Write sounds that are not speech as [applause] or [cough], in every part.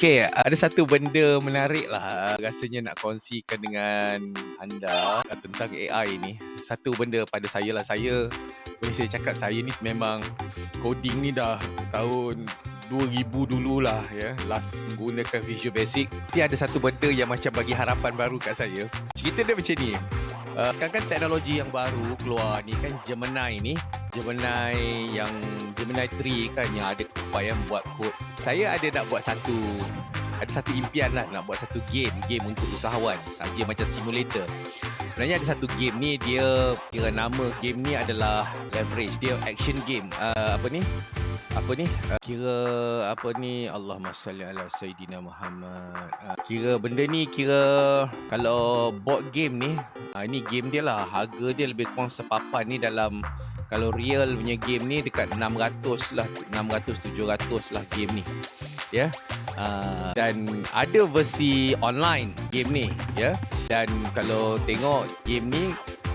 Okey, ada satu benda menarik lah rasanya nak kongsikan dengan anda tentang AI ni. Satu benda pada saya lah, saya boleh saya cakap saya ni memang coding ni dah tahun 2000 dululah ya. Last menggunakan Visual Basic. Tapi ada satu benda yang macam bagi harapan baru kat saya. Cerita dia macam ni. Uh, sekarang kan teknologi yang baru keluar ni kan Gemini ni Gemini yang Gemini 3 kan yang ada upaya buat kod saya ada nak buat satu ada satu impian lah nak buat satu game game untuk usahawan saja macam simulator. Sebenarnya ada satu game ni dia kira nama game ni adalah leverage dia action game. Uh, apa ni? Apa ni? Uh, kira apa ni? Allahumma salli ala sayidina Muhammad. Uh, kira benda ni kira kalau board game ni uh, ni game dia lah harga dia lebih kurang sepapan ni dalam kalau real punya game ni dekat 600 lah 600 700 lah game ni. Ya. Yeah? uh, dan ada versi online game ni ya. Yeah? dan kalau tengok game ni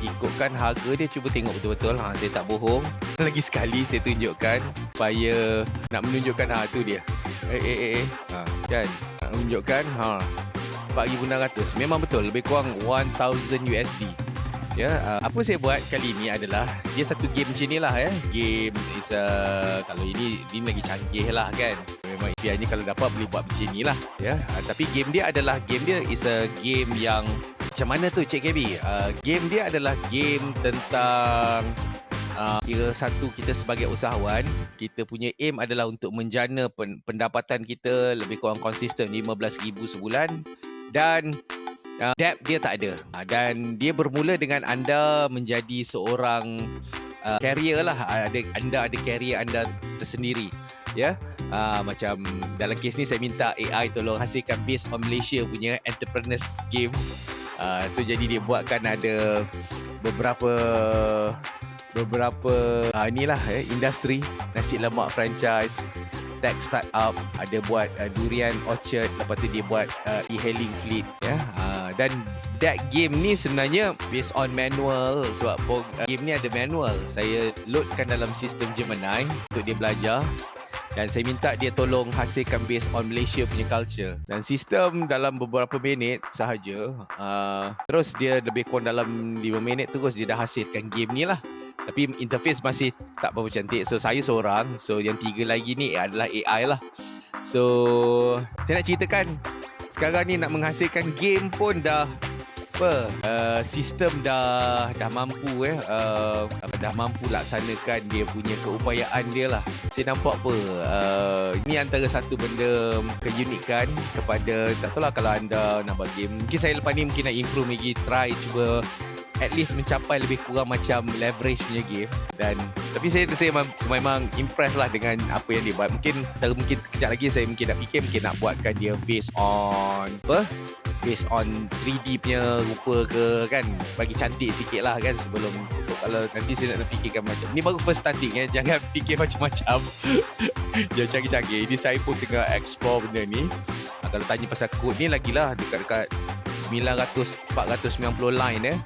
ikutkan harga dia cuba tengok betul-betul. Ha saya tak bohong. [laughs] Lagi sekali saya tunjukkan supaya nak menunjukkan ha tu dia. Eh eh eh, eh. ha kan? Nak menunjukkan ha. 4600 memang betul lebih kurang 1000 USD ya uh, apa saya buat kali ni adalah dia satu game macam ni lah ya game is a kalau ini ini lagi canggih lah kan. Memang impian ni kalau dapat boleh buat macam ni lah ya. Uh, tapi game dia adalah game dia is a game yang macam mana tu Cik KB? Uh, game dia adalah game tentang uh, kira satu kita sebagai usahawan, kita punya aim adalah untuk menjana pendapatan kita lebih kurang konsisten RM15,000 sebulan. Dan uh, debt dia tak ada. Uh, dan dia bermula dengan anda menjadi seorang uh, carrier lah. Ada, anda ada carrier anda tersendiri. Ya, yeah? uh, macam dalam kes ni saya minta AI tolong hasilkan based on Malaysia punya entrepreneurs game Uh, so jadi dia buatkan ada beberapa beberapa uh, inilah eh, industri nasi lemak franchise tech startup ada buat uh, durian orchard lepas tu dia buat uh, e-hailing fleet ya yeah? Dan that game ni sebenarnya based on manual. Sebab uh, game ni ada manual. Saya loadkan dalam sistem Gemini untuk dia belajar. Dan saya minta dia tolong hasilkan based on Malaysia punya culture. Dan sistem dalam beberapa minit sahaja uh, terus dia lebih kurang dalam 5 minit terus dia dah hasilkan game ni lah. Tapi interface masih tak berapa cantik. So saya seorang. So yang tiga lagi ni adalah AI lah. So saya nak ceritakan sekarang ni nak menghasilkan game pun dah apa uh, sistem dah dah mampu eh. Uh, dah mampu laksanakan dia punya keupayaan dia lah. Saya nampak apa uh, ini antara satu benda keunikan kepada tak tahu lah kalau anda nak buat game. Mungkin saya lepas ni mungkin nak improve lagi try cuba at least mencapai lebih kurang macam leverage punya game. Dan tapi saya saya memang, memang impress lah dengan apa yang dia buat. Mungkin mungkin kejap lagi saya mungkin nak fikir mungkin nak buatkan dia based on apa? Based on 3D punya rupa ke kan? Bagi cantik sikit lah kan sebelum kalau nanti saya nak fikirkan macam ni baru first starting eh jangan [laughs] fikir macam-macam. [laughs] Jangan canggih-canggih. Ini saya pun tengah explore benda ni. Ha, kalau tanya pasal code ni lagi lah dekat-dekat 900 490 line eh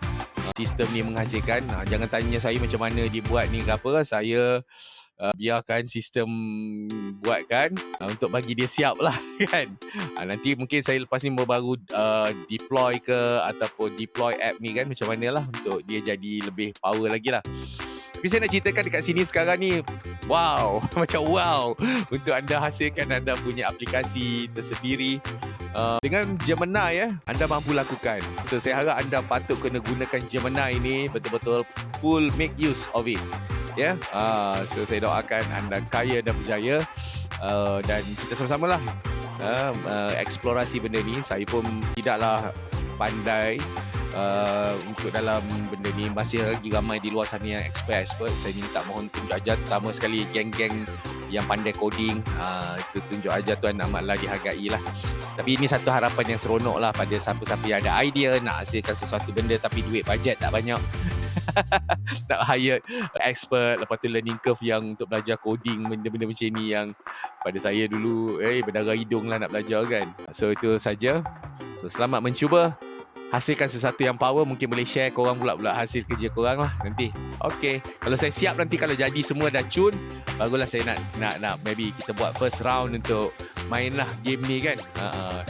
sistem ni menghasilkan. Ha, jangan tanya saya macam mana dia buat ni ke apa. Saya uh, biarkan sistem buatkan. Uh, untuk bagi dia siap lah [laughs] kan? Uh, nanti mungkin saya lepas ni baru uh, deploy ke ataupun deploy app ni kan? Macam mana lah untuk dia jadi lebih power lagi lah tapi saya nak ceritakan dekat sini sekarang ni wow [laughs] macam wow untuk anda hasilkan anda punya aplikasi tersendiri Uh, dengan Gemini ya, anda mampu lakukan. So saya harap anda patut kena gunakan Gemini ini betul-betul full make use of it ya. Yeah? Uh, so saya doakan anda kaya dan berjaya uh, dan kita sama-sama lah uh, uh, eksplorasi benda ni. Saya pun tidaklah pandai uh, untuk dalam benda ni. Masih lagi ramai di luar sana yang expert-expert saya minta mohon tunjuk ajar. Terutama sekali geng-geng yang pandai coding uh, itu tunjuk ajar tuan amatlah dihargai lah. Tapi ini satu harapan yang seronok lah pada siapa-siapa yang ada idea nak hasilkan sesuatu benda tapi duit bajet tak banyak [laughs] nak hire expert lepas tu learning curve yang untuk belajar coding benda-benda macam ni yang pada saya dulu eh berdarah hidung lah nak belajar kan. So itu saja. So selamat mencuba. Hasilkan sesuatu yang power mungkin boleh share korang pula-pula hasil kerja korang lah nanti. Okay kalau saya siap nanti kalau jadi semua dah cun barulah saya nak nak nak maybe kita buat first round untuk mainlah game ni kan. Ha,